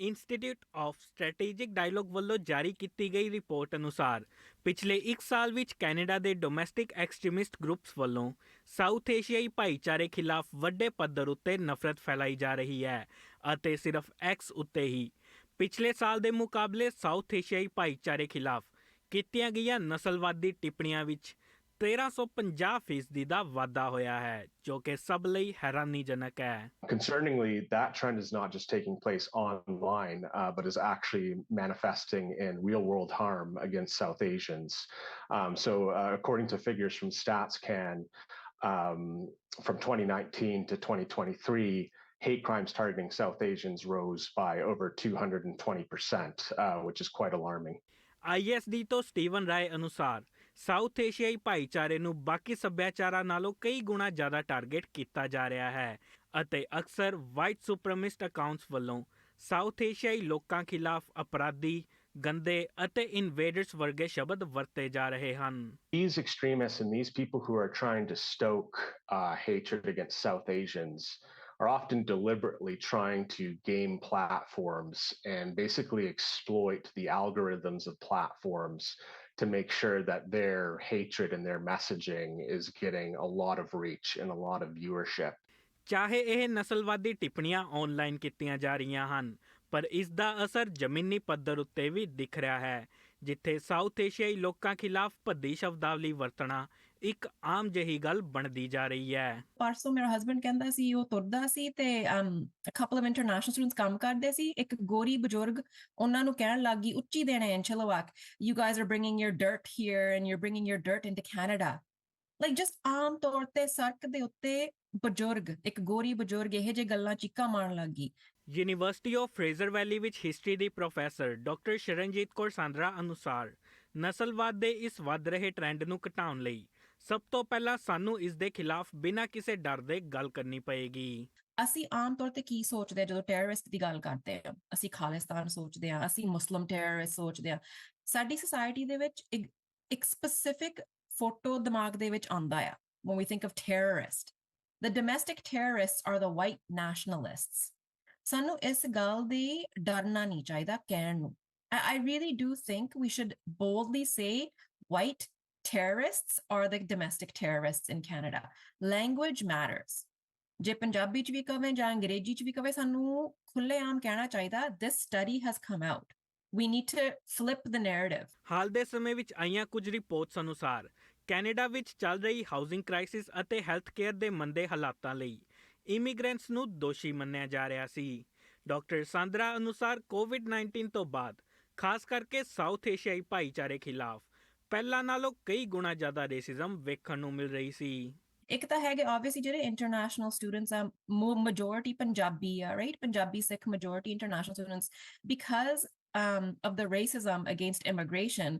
Institute of strategic dialog ਵੱਲੋਂ ਜਾਰੀ ਕੀਤੀ ਗਈ ਰਿਪੋਰਟ ਅਨੁਸਾਰ, ਪਿਛਲੇ 1 ਸਾਲ ਵਿੱਚ ਕੈਨੇਡਾ ਦੇ ਡੋਮੈਸਟਿਕ ਐਕਸਟ੍ਰੀਮਿਸਟ ਗਰੁੱਪਸ ਵੱਲੋਂ ਸਾਊਥ ਏਸ਼ੀਆਈ ਭਾਈਚਾਰੇ ਖਿਲਾਫ ਵੱਡੇ ਪੱਧਰ ਉੱਤੇ ਨਫ਼ਰਤ ਫੈਲਾਈ ਜਾ ਰਹੀ ਹੈ ਅਤੇ ਸਿਰਫ ਐਕਸ ਉੱਤੇ ਹੀ। ਪਿਛਲੇ ਸਾਲ ਦੇ ਮੁਕਾਬਲੇ ਸਾਊਥ ਏਸ਼ੀਆਈ ਭਾਈਚਾਰੇ ਖਿਲਾਫ ਕੀਤੀਆਂ ਗਈਆਂ ਨਸਲਵਾਦੀ ਟਿੱਪਣੀਆਂ ਵਿੱਚ 1350 ਫੀਸਦੀ ਦਾ ਵਾਧਾ ਹੋਇਆ ਹੈ ਜੋ ਕਿ ਸਭ ਲਈ ਹੈਰਾਨੀਜਨਕ ਹੈ Concerningly, that trend is not just taking place online, uh, but is actually manifesting in real world harm against South Asians. Um, so, uh, according to figures from StatsCan, um, from 2019 to 2023, hate crimes targeting South Asians rose by over 220%, uh, which is quite alarming. ਆਈਐਸਡੀ ਤੋਂ Steven Rai ਅਨੁਸਾਰ south ਏਸ਼ੀਆਈ ਭਾਈਚਾਰੇ ਨੂੰ ਬਾਕੀ ਸੱਭਿਆਚਾਰਾਂ ਨਾਲੋਂ ਕਈ ਗੁਣਾ ਜ਼ਿਆਦਾ ਟਾਰਗੇਟ ਕੀਤਾ ਜਾ ਰਿਹਾ ਹੈ ਅਤੇ ਅਕਸਰ ਵਾਈਟ ਸੁਪਰਮਿਸਟ ਅਕਾਊਂਟਸ ਵੱਲੋਂ ਸਾਊਥ ਏਸ਼ੀਆਈ ਲੋਕਾਂ ਖਿਲਾਫ ਅਪਰਾਧੀ ਗੰਦੇ ਅਤੇ ਇਨਵੇਡਰਸ ਵਰਗੇ ਸ਼ਬਦ ਵਰਤੇ ਜਾ ਰਹੇ ਹਨ। These extremists and these people who are trying to stoke uh, hatred against South Asians are often deliberately trying to game platforms and basically exploit the algorithms of platforms to make sure that their hatred and their messaging is getting a lot of reach and a lot of viewership. ਚਾਹੇ ਇਹ ਨਸਲਵਾਦੀ ਟਿੱਪਣੀਆਂ online ਕੀਤੀਆਂ ਜਾ ਰਹੀਆਂ ਹਨ ਪਰ ਇਸ ਦਾ ਅਸਰ ਜ਼ਮੀਨੀ ਪੱਧਰ ਉੱਤੇ ਵੀ ਦਿਖ ਰਿਹਾ ਹੈ ਜਿੱਥੇ ਸਾਊਥ ਏਸ਼ੀਆਈ ਲੋਕਾਂ ਖਿਲਾਫ ਭੱਦੀ ਸ਼ਬਦਾਵਲੀ ਵਰਤਣਾ ਇੱਕ ਆਮ ਜਹੀ ਗੱਲ ਬਣਦੀ ਜਾ ਰਹੀ ਹੈ ਪਰਸੋਂ ਮੇਰਾ ਹਸਬੰਡ ਕਹਿੰਦਾ ਸੀ ਉਹ ਤੁਰਦਾ ਸੀ ਤੇ a couple of international students ਕੰਮ ਕਰਦੇ ਸੀ ਇੱਕ ਗੋਰੀ ਬਜ਼ੁਰਗ ਉਹਨਾਂ ਨੂੰ ਕਹਿਣ ਲੱਗੀ ਉੱਚੀ ਦੇਣੇ ਐਂਚਲਵਾਕ you guys are bringing your dirt here and you are bringing your dirt into Canada like just ਆਮ ਤੌਰ ਤੇ ਸੜਕ ਦੇ ਉੱਤੇ ਬਜ਼ੁਰਗ ਇੱਕ ਗੋਰੀ ਬਜ਼ੁਰਗ ਇਹ ਜੇ ਗੱਲਾਂ ਚੀਕਾਂ ਮਾਰਨ ਲੱਗੀ ਯੂਨੀਵਰਸਿਟੀ ਆਫ ਫਰੇਜ਼ਰ ਵੈਲੀ ਵਿੱਚ ਹਿਸਟਰੀ ਦੀ ਪ੍ਰੋਫੈਸਰ ਡਾਕਟਰ ਸ਼ਰਨਜੀਤ ਕੌਰ ਸਾਂਦਰਾ ਅਨੁਸਾਰ ਨਸਲਵਾਦ ਦੇ ਇਸ ਵੱਧ ਰਹੇ ਟ੍ਰੈਂਡ ਨੂੰ ਘਟਾਉਣ ਲਈ ਸਭ ਤੋਂ ਪਹਿਲਾਂ ਸਾਨੂੰ ਇਸ ਦੇ ਖਿਲਾਫ ਬਿਨਾਂ ਕਿਸੇ ਡਰ ਦੇ ਗੱਲ ਕਰਨੀ ਪਏਗੀ। ਅਸੀਂ ਆਮ ਤੌਰ ਤੇ ਕੀ ਸੋਚਦੇ ਆ ਜਦੋਂ ਟੈਰਰਿਸਟ ਦੀ ਗੱਲ ਕਰਦੇ ਆ? ਅਸੀਂ ਖਾਲਿਸਤਾਨ ਸੋਚਦੇ ਆ ਅਸੀਂ ਮੁਸਲਮ ਟੈਰਰਿਸਟ ਸੋਚਦੇ ਆ। ਸਾਡੀ ਸੋਸਾਇਟੀ ਦੇ ਵਿੱਚ ਇੱਕ ਸਪੈਸਿਫਿਕ ਫੋਟੋ ਦਿਮਾਗ ਦੇ ਵਿੱਚ ਆਉਂਦਾ ਆ when we think of terrorist the domestic terrorists are the white nationalists ਸਾਨੂੰ ਇਸ ਗੱਲ ਦੀ ਡਰਨਾ ਨਹੀਂ ਚਾਹੀਦਾ ਕਹਿਣ ਨੂੰ I I really do think we should boldly say white terrorists are the domestic terrorists in Canada. Language matters. ਜੇ ਪੰਜਾਬੀ ਚ ਵੀ ਕਵੇਂ ਜਾਂ ਅੰਗਰੇਜ਼ੀ ਚ ਵੀ ਕਵੇਂ ਸਾਨੂੰ ਖੁੱਲੇਆਮ ਕਹਿਣਾ ਚਾਹੀਦਾ this study has come out. We need to flip the narrative. ਹਾਲ ਦੇ ਸਮੇਂ ਵਿੱਚ ਆਈਆਂ ਕੁਝ ਰਿਪੋਰਟਸ ਅਨੁਸਾਰ ਕੈਨੇਡਾ ਵਿੱਚ ਚੱਲ ਰਹੀ ਹਾਊਸਿੰਗ ਕ੍ਰਾਈਸਿਸ ਅਤੇ ਹੈਲਥ ਕੇਅਰ ਦੇ ਮੰਦੇ ਹਾਲਾਤਾਂ ਲਈ ਇਮੀਗ੍ਰੈਂਟਸ ਨੂੰ ਦੋਸ਼ੀ ਮੰਨਿਆ ਜਾ ਰਿਹਾ ਸੀ। ਡਾਕਟਰ ਸਾਂਦਰਾ ਅਨੁਸਾਰ ਕੋਵਿਡ-19 ਤੋਂ ਬਾਅਦ, ਖਾਸ ਕਰਕੇ ਸਾਊਥ ਏਸ਼ੀਆਈ ਭਾਈਚਾਰੇ ਖਿਲਾਫ, ਪਹਿਲਾਂ ਨਾਲੋਂ ਕਈ ਗੁਣਾ ਜ਼ਿਆਦਾ ਰੇਸਿਜ਼ਮ ਵੇਖਣ ਨੂੰ ਮਿਲ ਰਹੀ ਸੀ। ਇੱਕ ਤਾਂ ਹੈਗੇ ਆਬਵੀਅਸਲੀ ਜਿਹੜੇ ਇੰਟਰਨੈਸ਼ਨਲ ਸਟੂਡੈਂਟਸ ਆ ਮੈਜੋਰਿਟੀ ਪੰਜਾਬੀ ਆ right Punjabi, Sikh majority international students because um of the racism against immigration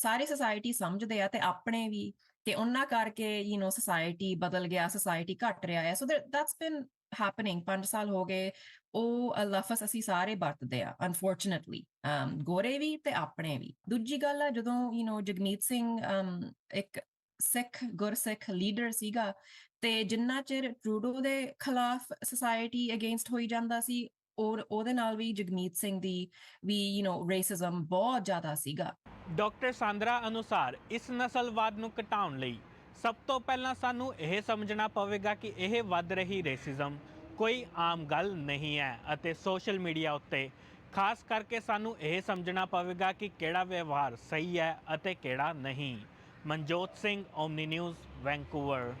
ਸਾਰੀ ਸੋਸਾਇਟੀ ਸਮਝਦੇ ਆ ਤੇ ਆਪਣੇ ਵੀ ਤੇ ਉਹਨਾਂ ਕਰਕੇ ਯੂ نو ਸੋਸਾਇਟੀ ਬਦਲ ਗਿਆ ਸੋਸਾਇਟੀ ਘਟ ਰਿਹਾ ਹੈ ਸੋ ਦੈਟਸ ਬੀਨ ਹੈਪਨਿੰਗ 5 ਸਾਲ ਹੋ ਗਏ ਉਹ ਲਫ਼ਜ਼ ਅਸੀਂ ਸਾਰੇ ਵਰਤਦੇ ਆ ਅਨਫੋਰਚੂਨਟਲੀ um ਗੋਰੇ ਵੀ ਤੇ ਆਪਣੇ ਵੀ ਦੂਜੀ ਗੱਲ ਆ ਜਦੋਂ you know Jagmeet Singh um ਇੱਕ ਸਿੱਖ ਗੁਰਸਿੱਖ ਲੀਡਰ ਸੀਗਾ ਤੇ ਜਿੰਨਾ ਚਿਰ ਟਰੂਡੋ ਦੇ ਖਿਲਾਫ ਸੋਸਾਇਟੀ ਅਗੇਂਸਟ ਹੋਈ ਜਾਂਦਾ ਸੀ ਔਰ ਉਹਦੇ ਨਾਲ ਵੀ ਜਗਮੀਤ ਸਿੰਘ ਦੀ ਵੀ ਯੂ نو ਰੇਸਿਜ਼ਮ ਬਹੁਤ ਜ਼ਿਆਦਾ ਸੀਗਾ ਡਾਕਟਰ ਸਾਂਦਰਾ ਅਨੁਸਾਰ ਇਸ ਨਸਲਵਾਦ ਨੂੰ ਘਟਾਉਣ ਲਈ ਸਭ ਤੋਂ ਪਹਿਲਾਂ ਸਾਨੂੰ ਇਹ ਸਮਝਣਾ ਪਵੇਗਾ ਕਿ ਇਹ ਵੱਧ ਰਹੀ ਰੇਸਿਜ਼ਮ ਕੋਈ ਆਮ ਗੱਲ ਨਹੀਂ ਹੈ ਅਤੇ ਸੋਸ਼ਲ ਮੀਡੀਆ ਉੱਤੇ ਖਾਸ ਕਰਕੇ ਸਾਨੂੰ ਇਹ ਸਮਝਣਾ ਪਵੇਗਾ ਕਿ ਕਿਹੜਾ ਵਿਵਹਾਰ ਸਹੀ ਹੈ ਅਤੇ ਕਿਹੜਾ ਨਹੀਂ। Manjot Singh, Omni News, Vancouver.